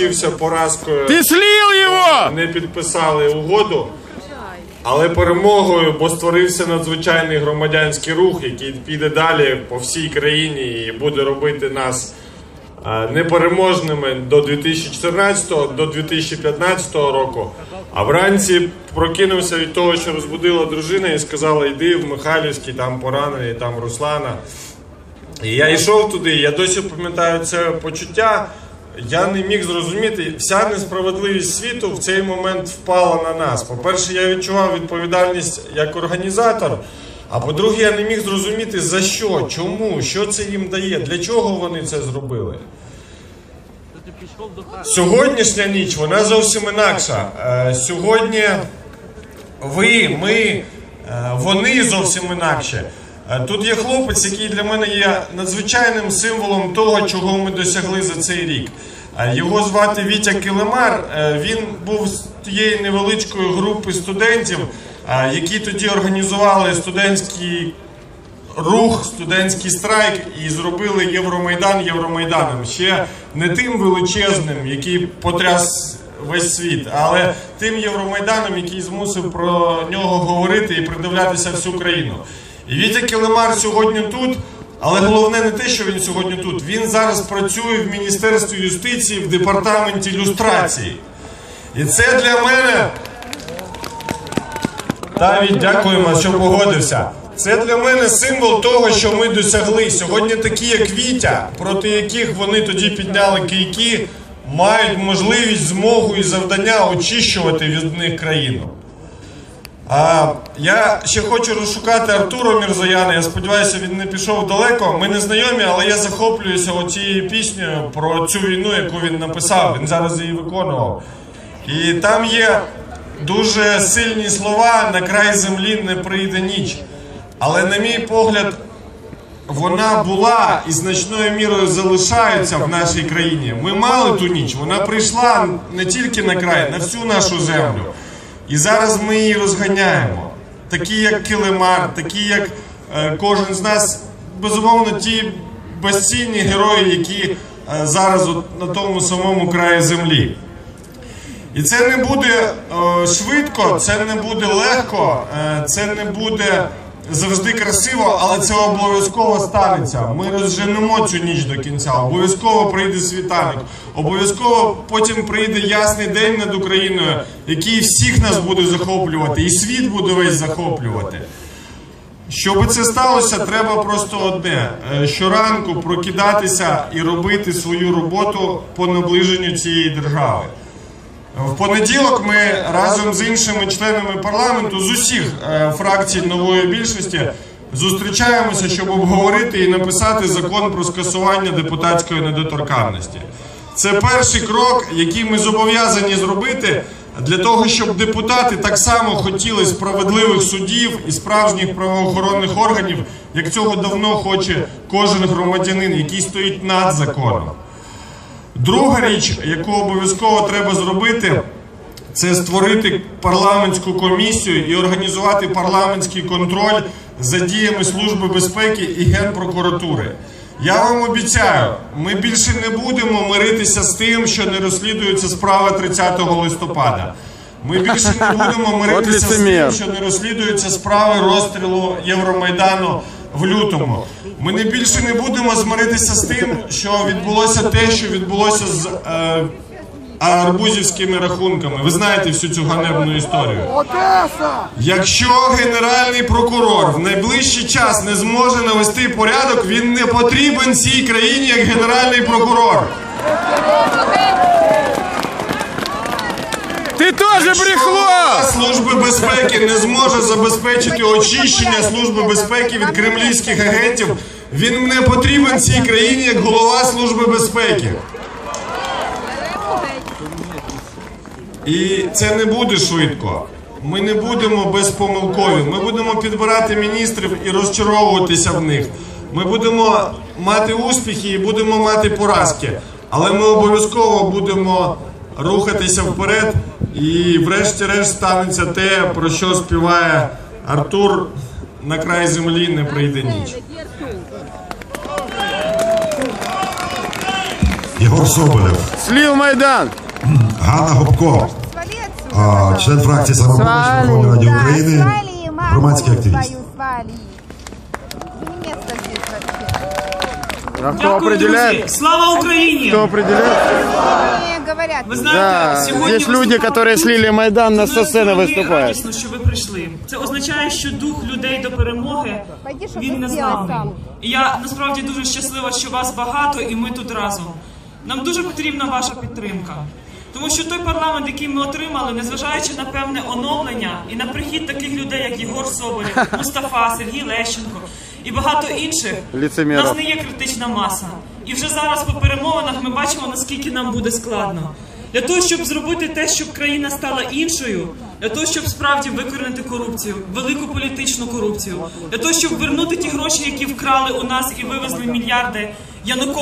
закінчився поразкою. Ты слил его! Не підписали угоду. Але перемогою, бо створився надзвичайний громадянський рух, який піде далі по всій країні і буде робити нас е, непереможними до 2014 до 2015 року. А вранці прокинувся від того, що розбудила дружина і сказала: йди в Михайлівський, там поранений, там Руслана. І я йшов туди, я досі пам'ятаю це почуття. Я не міг зрозуміти, вся несправедливість світу в цей момент впала на нас. По-перше, я відчував відповідальність як організатор. А по-друге, я не міг зрозуміти за що, чому, що це їм дає, для чого вони це зробили. Сьогоднішня ніч вона зовсім інакша. Е, Сьогодні ви, ми, е, вони зовсім інакше. Тут є хлопець, який для мене є надзвичайним символом того, чого ми досягли за цей рік. Його звати Вітя Килимар. Е, Він був з тієї невеличкої групи студентів, які тоді організували студентський рух, студентський страйк і зробили Євромайдан Євромайданом. Ще не тим величезним, який потряс весь світ, але тим Євромайданом, який змусив про нього говорити і придивлятися всю країну. І Вітя Килимар сьогодні тут. Але головне не те, що він сьогодні тут. Він зараз працює в Міністерстві юстиції в департаменті люстрації. І це для мене Давід, дякуємо, що погодився. Це для мене символ того, що ми досягли. Сьогодні такі, як Вітя, проти яких вони тоді підняли кийки, мають можливість, змогу і завдання очищувати від них країну. А, я ще хочу розшукати Артура Мірзояна. Я сподіваюся, він не пішов далеко. Ми не знайомі, але я захоплююся оцією піснею про цю війну, яку він написав. Він зараз її виконував. І там є дуже сильні слова на край землі не прийде ніч. Але, на мій погляд, вона була і значною мірою залишається в нашій країні. Ми мали ту ніч, вона прийшла не тільки на край, на всю нашу землю. І зараз ми її розганяємо. Такі, як Килимар, такі, як е, кожен з нас, безумовно, ті безцінні герої, які е, зараз на тому самому краї землі. І це не буде е, швидко, це не буде легко, це не буде завжди красиво, але це обов'язково станеться. Ми розженемо цю ніч до кінця. Обов'язково прийде світанок. Обов'язково потім прийде ясний день над Україною, який всіх нас буде захоплювати, і світ буде весь захоплювати. Щоб це сталося, треба просто одне: е, щоранку прокидатися і робити свою роботу по наближенню цієї держави. В понеділок ми разом з іншими членами парламенту з усіх е, фракцій нової більшості зустрічаємося, щоб обговорити і написати закон про скасування депутатської недоторканності. Це перший крок, який ми зобов'язані зробити для того, щоб депутати так само хотіли справедливих судів і справжніх правоохоронних органів, як цього давно хоче кожен громадянин, який стоїть над законом. Друга річ, яку обов'язково треба зробити, це створити парламентську комісію і організувати парламентський контроль за діями Служби безпеки і Генпрокуратури. Я вам обіцяю, ми більше не будемо миритися з тим, що не розслідується справа 30 листопада. Ми більше не будемо миритися з тим, що не розслідуються справи розстрілу Євромайдану в лютому. Ми не більше не будемо змиритися з тим, що відбулося те, що відбулося з е, арбузівськими рахунками. Ви знаєте всю цю ганебну історію. Якщо генеральний прокурор в найближчий час не зможе навести порядок, він не потрібен цій країні як генеральний прокурор. Ты тоже брехло! Служби безпеки не зможе забезпечити очищення Служби безпеки від кремлівських агентів. Він не потрібен цій країні як голова Служби безпеки. І це не буде швидко. Ми не будемо безпомилкові. Ми будемо підбирати міністрів і розчаровуватися в них. Ми будемо мати успіхи і будемо мати поразки. Але ми обов'язково будемо рухатися вперед. І врешті-решт станеться те, про що співає Артур на край землі не прийде ніч. Єгор Соболєв, Слил Майдан. Ганна Гопко, а, член фракції «Самопоміч» Верховної Ради Да, України, громадський активіст. А кто Дякую, друзі. Слава Україні! Кто определяет? Не говорят. Ви знаєте, Да, сьогодні здесь люди, виступав которые тут. слили Майдан, на З одної сцены сторони, выступают. радісно, що ви прийшли. Це означає, що дух людей до перемоги Пойди, щоб він ти не з зробила нами. сам. І я насправді дуже щаслива, що вас багато, і ми тут разом. Нам дуже потрібна ваша підтримка. Тому що той парламент, який ми отримали, незважаючи на певне оновлення і на прихід таких людей, як Єгор Соболєв, Мустафа, Сергій Лещенко і багато інших, Лицемеров. у нас не є критична маса. І вже зараз по перемовинах ми бачимо, наскільки нам буде складно. Для того, щоб зробити те, щоб країна стала іншою, для того, щоб справді викоренити корупцію, велику політичну корупцію, для того, щоб вернути ті гроші, які вкрали у нас і вивезли мільярди Януковича.